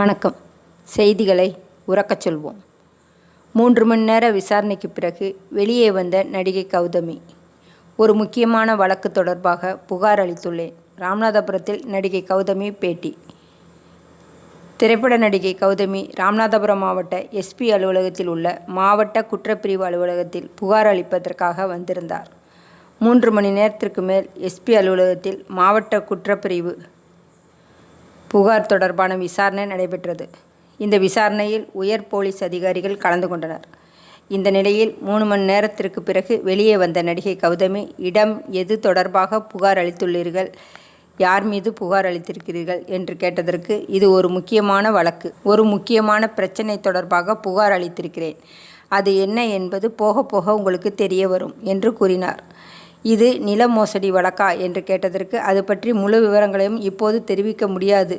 வணக்கம். செய்திகளை உறக்கச் சொல்வோம். மூன்று மணி நேர விசாரணைக்கு பிறகு வெளியே வந்த நடிகை கௌதமி. ஒரு முக்கியமான வழக்கு தொடர்பாக புகார் அளித்துள்ளேன். ராமநாதபுரத்தில் நடிகை கௌதமி பேட்டி. திரைப்பட நடிகை கௌதமி ராமநாதபுரம் மாவட்ட எஸ்பி அலுவலகத்தில் உள்ள மாவட்ட குற்றப்பிரிவு அலுவலகத்தில் புகார் அளிப்பதற்காக வந்திருந்தார். மூன்று மணி நேரத்திற்கு மேல் எஸ்பி அலுவலகத்தில் மாவட்ட குற்றப்பிரிவு புகார் தொடர்பான விசாரணை நடைபெற்றது. இந்த விசாரணையில் உயர் போலீஸ் அதிகாரிகள் கலந்து கொண்டனர். இந்த நிலையில் மூணு மணி நேரத்திற்கு பிறகு வெளியே வந்த நடிகை கௌதமி இடம் எது தொடர்பாக புகார் அளித்துள்ளீர்கள்? யார் மீது புகார் அளித்திருக்கிறீர்கள்? என்று கேட்டதற்கு இது ஒரு முக்கியமான வழக்கு. ஒரு முக்கியமான பிரச்சனை தொடர்பாக புகார் அளித்திருக்கிறேன். அது என்ன என்பது போக போக உங்களுக்கு தெரிய வரும் என்று கூறினார். இது நில மோசடி வழக்கா என்று கேட்டதற்கு அது பற்றி முழு விவரங்களையும் இப்போது தெரிவிக்க முடியாது.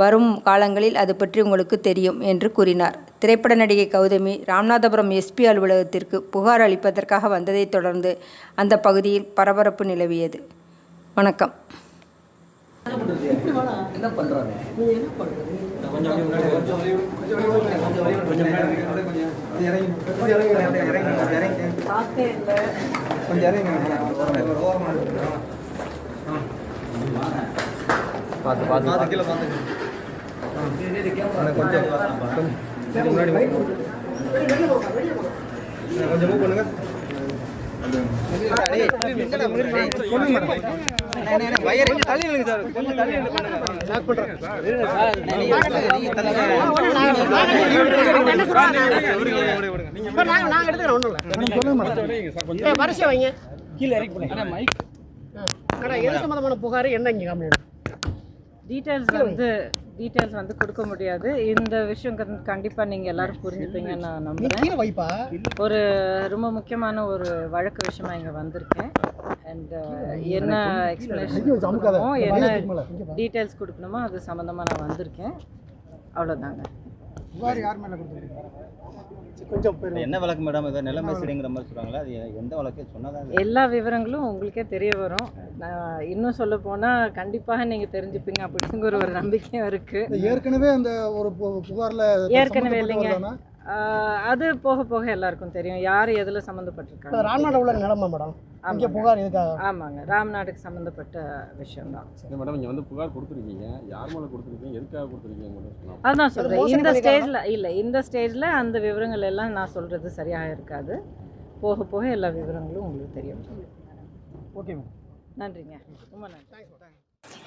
வரும் காலங்களில் அது பற்றி உங்களுக்கு தெரியும் என்று கூறினார். திரைப்பட நடிகை கௌதமி ராமநாதபுரம் எஸ்பி அலுவலகத்திற்கு புகார் அளிப்பதற்காக வந்ததைத் தொடர்ந்து அந்த பகுதியில் பரபரப்பு நிலவியது. வணக்கம். என்ன பண்றாங்க பார்த்து பார்த்து கீழே பார்த்து கொஞ்சம் கொஞ்சம் முன்னாடி கொஞ்சம் மூவ் பண்ணுங்க. வரிசை வைங்க கீழே இறக்கி போடுங்க கடை எது சம்பந்தமான புகார் என்ன இங்க கம்ப்ளைண்ட் டீட்டெயில்ஸ் வந்து டீட்டெயில்ஸ் வந்து கொடுக்க முடியாது. இந்த விஷயம் கண்- கண்டிப்பா நீங்க எல்லாரும் புரிஞ்சுப்பீங்கன்னு நான் வைப்பா. ஒரு ரொம்ப முக்கியமான ஒரு வழக்கு விஷயமா இங்க வந்திருக்கேன். அண்ட் என்ன எக்ஸ்பிளனேஷன் என்ன டீட்டெயில்ஸ் கொடுக்கணுமோ அது சம்மந்தமா நான் வந்திருக்கேன். அவ்வளோதாங்க புகார் யார் மேல கொடுத்துருக்கீங்க? என்ன வழக்கு மேடம்? ஏதோ நிலைமை சரிங்கிற மாதிரி சொல்றாங்களா? அது எந்த வழக்கு? சொன்னதா எல்லா விவரங்களும் உங்களுக்கே தெரிய வரும். நான் இன்னும் சொல்ல போனா கண்டிப்பாக நீங்க தெரிஞ்சுப்பீங்க அப்படிங்கிற ஒரு நம்பிக்கையும் இருக்கு. ஏற்கனவே அந்த ஒரு புகார்ல ஏற்கனவே இல்லைங்க. அது போக போக எல்லாருக்கும் தெரியும். யார் எதில் சம்மந்தப்பட்டிருக்காங்க? ராமநாடு உள்ள நிலைமை மேடம். இங்க புகார் எதுக்காக? ஆமாங்க. ராம்நாடுக்கு சம்மந்தப்பட்ட விஷயம்தான். இல்லை மேடம் இங்கே வந்து புகார் கொடுத்துருக்கீங்க. யார் மேலே கொடுத்துருக்கீங்க? எதுக்காக கொடுத்துருக்கீங்க அதான் சொல்கிறேன் இந்த? ஸ்டேஜில் இல்லை இந்த ஸ்டேஜில் அந்த விவரங்கள் எல்லாம் நான் சொல்கிறது சரியாக இருக்காது. போக போக எல்லா விவரங்களும் உங்களுக்கு தெரியும். ஓகே நன்றிங்க. ரொம்ப நன்றி.